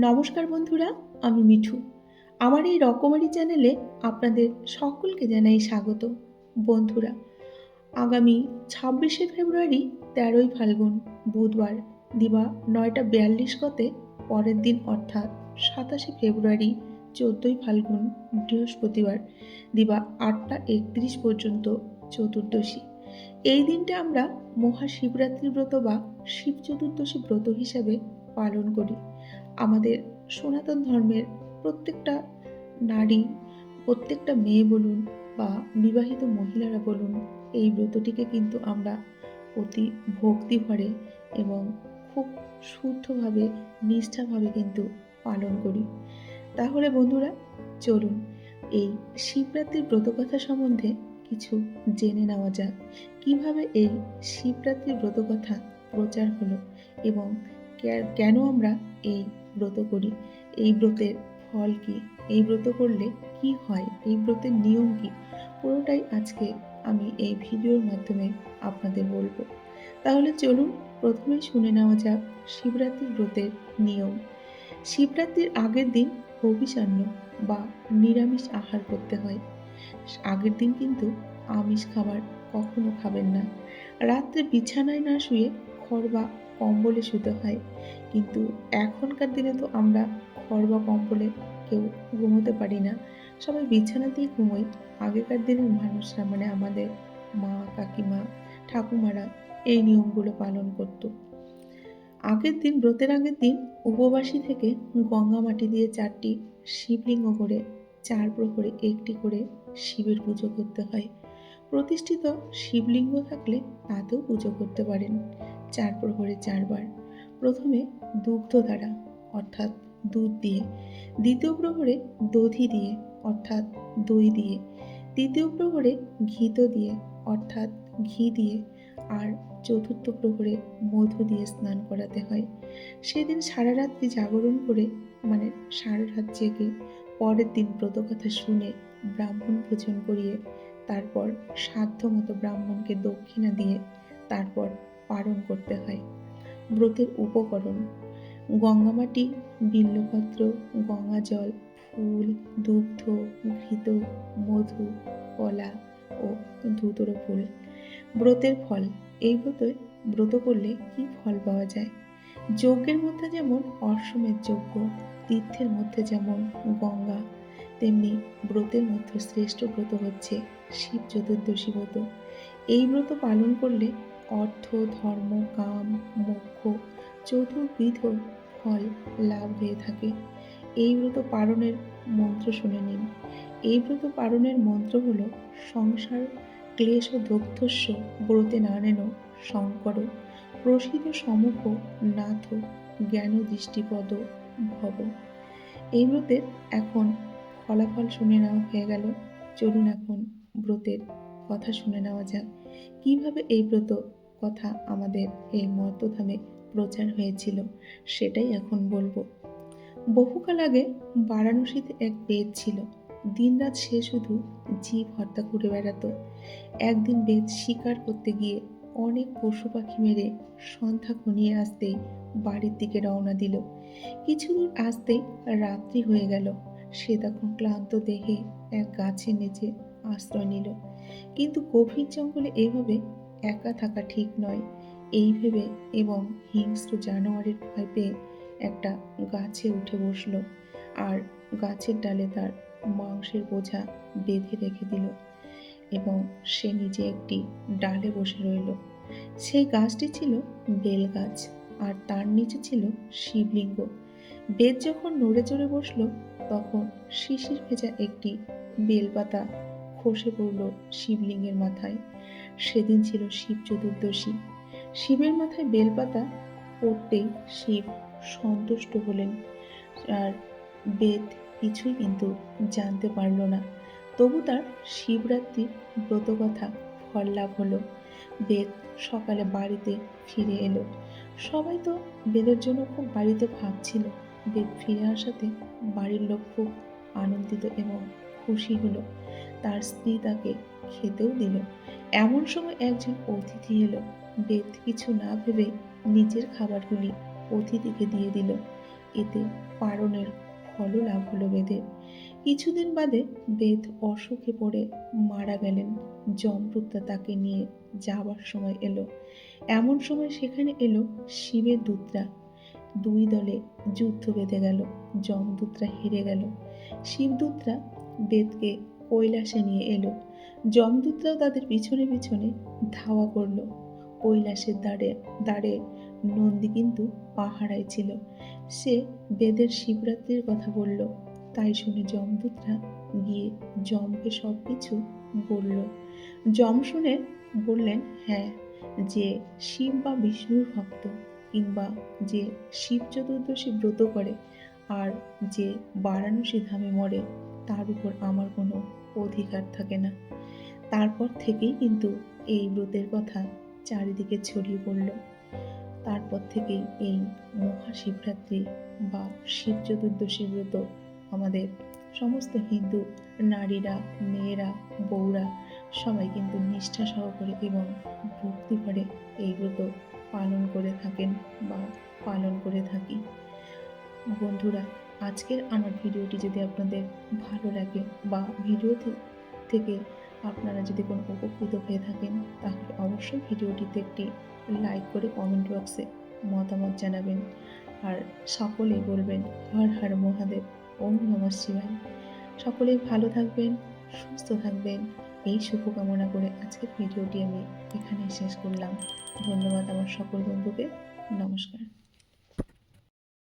নমস্কার বন্ধুরা, আমি মিঠু। আমার এই রকমারি চ্যানেলে আপনাদের সকলকে জানাই স্বাগত। বন্ধুরা, আগামী ছাব্বিশে ফেব্রুয়ারি তেরোই ফাল্গুন, বুধবার, দিবা নয়টা বিয়াল্লিশ গতে, পরের দিন অর্থাৎ সাতাশে ফেব্রুয়ারি, চোদ্দোই ফাল্গুন, বৃহস্পতিবার, দিবা আটটা একত্রিশ পর্যন্ত চতুর্দশী। এই দিনটা আমরা মহাশিবরাত্রি ব্রত বা শিব চতুর্দশী ব্রত হিসাবে পালন করি। আমাদের সনাতন ধর্মের প্রত্যেকটা নারী, প্রত্যেকটা মেয়ে বলুন বা বিবাহিত মহিলারা বলুন, এই ব্রতটিকে কিন্তু আমরা অতি ভক্তি ভরে এবং খুব শুদ্ধভাবে, নিষ্ঠাভাবে কিন্তু পালন করি। তাহলে বন্ধুরা, চলুন এই শিবরাত্রির ব্রতকথা সম্বন্ধে কিছু জেনে নেওয়া যাক। কীভাবে এই শিবরাত্রির ব্রতকথা প্রচার হলো এবং কেন আমরা এই ব্রত করি? এই ব্রতের ফল কি? এই ব্রত করলে কি হয়? এই ব্রতের নিয়ম কি? পুরোটাই আজকে আমি এই ভিডিওর মাধ্যমে আপনাদের বলব। তাহলে চলুন প্রথমেই শুনে নেওয়া যাক শিবরাত্রির ব্রতের নিয়ম। শিবরাত্রির আগের দিন অভিসান্ন বা নিরামিষ আহার করতে হয়। আগের দিন কিন্তু আমিষ খাবার কখনো খাবেন না। রাত্রে বিছানায় না শুয়ে খড় বা কম্বলে শুতে হয় কিন্তু এখনকার দিনে তো আমরা খড় বা কম্বলে কেউ ঘুমোতে পারি না। সবাই বিছানাতেই ঘুমোই। আগেকার দিনের মানুষরা মানে আমাদের মা, কাকিমা, ঠাকুমারা এই নিয়মগুলো পালন করত। আগের দিন, ব্রতের আগের দিন উপবাসী থেকে গঙ্গা মাটি দিয়ে চারটি শিবলিঙ্গ করে চার প্রহরে একটি করে শিবের পুজো করতে হয়। প্রতিষ্ঠিত শিবলিঙ্গ থাকলে তাতেও পুজো করতে পারেন। চার প্রহরে চারবার। প্রথমে দুগ্ধ দ্বারা, অর্থাৎ দুধ দিয়ে। দ্বিতীয় প্রহরে দধি দিয়ে, অর্থাৎ দই দিয়ে। তৃতীয় প্রহরে ঘিত দিয়ে, অর্থাৎ ঘি দিয়ে। আর চতুর্থ প্রহরে মধু দিয়ে স্নান করাতে হয়। সেদিন সারা রাত্রি জাগরণ করে মানে সারা রাত জেগে পরের দিন ব্রতকথা শুনে ব্রাহ্মণ ভোজন করিয়ে, তারপর সাধ্য মতো ব্রাহ্মণকে দক্ষিণা দিয়ে, তারপর পালন করতে হয়। ব্রতের উপকরণ, গঙ্গামাটি, বিল্লপত্র গঙ্গা জল ফুল, দুগ্ধ, ঘৃত, মধু, কলা ও ধুতরো ফুল। ব্রতের ফল, এই ব্রতে, ব্রত করলে কি ফল পাওয়া যায়? যজ্ঞের মধ্যে যেমন অশ্বমেধ যজ্ঞ, তীর্থের মধ্যে যেমন গঙ্গা, তেমনি ব্রতের মধ্যে শ্রেষ্ঠ ব্রত হচ্ছে শিব চতুর্দশী ব্রত। এই ব্রত পালন করলে অর্থ, ধর্ম, কাম, মোক্ষ, চতুর্বিধ ফল লাভ হয়ে থাকে। এই ব্রত পালনের মন্ত্র শুনে নিন। এই ব্রত পালনের মন্ত্র হলো, সংসার, ক্লেশ ও দগ্ধস্য, ব্রতে নানেন শঙ্কর, প্রসিদ্ধ সমুখ, নাথ, জ্ঞান, দৃষ্টিপদ, ভব। এই ব্রতের এখন ফলাফল শুনে নেওয়া হয়ে গেল। চলুন এখন ব্রতের কথা শুনে নেওয়া যাক। কীভাবে এই ব্রত কথা আমাদের এই মর্তধামে প্রচার হয়েছিল, সেটাই এখন বলব। বহুকাল আগে বারাণসীতে এক বেদ ছিল, দিনরাত সে শুধু জীব হত্যা করে বেড়াতো। একদিন বেদ শিকার করতে গিয়ে অনেক পশু পাখি মেরে সন্ধ্যা ঘনিয়ে আসতেই বাড়ির দিকে রওনা দিল। কিছু দূর আসতেই রাত্রি হয়ে গেল। সে তখন ক্লান্ত দেহে এক গাছের নিচে আশ্রয় নিল। কিন্তু গভীর জঙ্গলে এভাবে একা থাকা ঠিক নয়। এই ভেবে এবং হিংস্র জানোয়ারের ভয় পেয়ে একটা গাছে উঠে বসল আর গাছের ডালে তার মাংসের বোঝা বেঁধে রেখে দিল এবং সে নিজে একটি ডালে বসে রইল। সেই গাছটি ছিল বেল গাছ আর তার নিচে ছিল শিবলিঙ্গ। বেদ যখন নড়ে চড়ে বসল তখন শিশির ভেজা একটি বেলপাতা খসে পড়ল শিবলিঙ্গের মাথায়। সেদিন ছিল শিব চতুর্দশী। শিবের মাথায় বেলপাতা পড়তেই শিব সন্তুষ্ট হলেন। আর বেদ কিছুই কিন্তু জানতে পারল না। তবু তার শিবরাত্রির ব্রতকথা ফল লাভ হলো। বেদ সকালে বাড়িতে ফিরে এলো। সবাই তো বেদের জন্য খুব বাড়িতে ভাবছিল। বেদ ফিরে আসাতে বাড়ির লোক খুব আনন্দিত এবং খুশি হলো। তার স্ত্রী তাকে খেতেও দিল। এমন সময় একজন অতিথি এলো। বেদ কিছু না ভেবে নিজের খাবারগুলি অতিথিকে দিয়ে দিল। এতে পারণের ফলও লাভ হলো বেদের। কিছুদিন বাদে বেদ অসুখে পড়ে মারা গেলেন। যমদূতরা তাকে নিয়ে যাওয়ার সময় এলো। এমন সময় সেখানে এলো শিবের দূতরা। দুই দলে যুদ্ধ বেঁধে গেল। যমদূতরা হেরে গেল। শিবদূতরা বেদকে কৈলাসে নিয়ে এলো। যমদূতরাও তাদের পিছনে পিছনে ধাওয়া করল। কৈলাসের দাঁড়ে দাঁড়ে নন্দী কিন্তু পাহারায় ছিল। সে বেদের শিবরাত্রির কথা বলল। তাই শুনে যমদূতরা গিয়ে যমকে সব কিছু বলল। যম শুনে বললেন হ্যাঁ যে শিব বা বিষ্ণুর ভক্ত কিংবা যে শিব চতুর্দশী ব্রত করে আর যে বারাণসী ধামে মরে, তার উপর আমার কোনো অধিকার থাকে না। তারপর থেকেই কিন্তু এই ব্রতের কথা চারিদিকে ছড়িয়ে পড়ল। তারপর থেকেই এই মহাশিবরাত্রি বা শিব চতুর্দশী ব্রত আমাদের সমস্ত হিন্দু নারীরা, মেয়েরা, বউরা সবাই কিন্তু নিষ্ঠা সহকারে এবং ভক্তি করে এই ব্রত পালন করে থাকেন বা পালন করে থাকি। বন্ধুরা আজকের আমার ভিডিওটি যদি আপনাদের ভালো লাগে বা ভিডিও থেকে আপনারা যদি কোনো উপকৃত হয়ে থাকেন, তাহলে অবশ্যই ভিডিওটিতে একটি লাইক করে কমেন্ট বক্সে মতামত জানাবেন। আর সকলেই বলবেন, হর হর মহাদেব, ওম নমঃ শিবায়। সকলেই ভালো থাকবেন, সুস্থ থাকবেন। এই শুভকামনা করে আজকের ভিডিওটি আমি এখানেই শেষ করলাম। ধন্যবাদ আমার সকল বন্ধুকে। নমস্কার।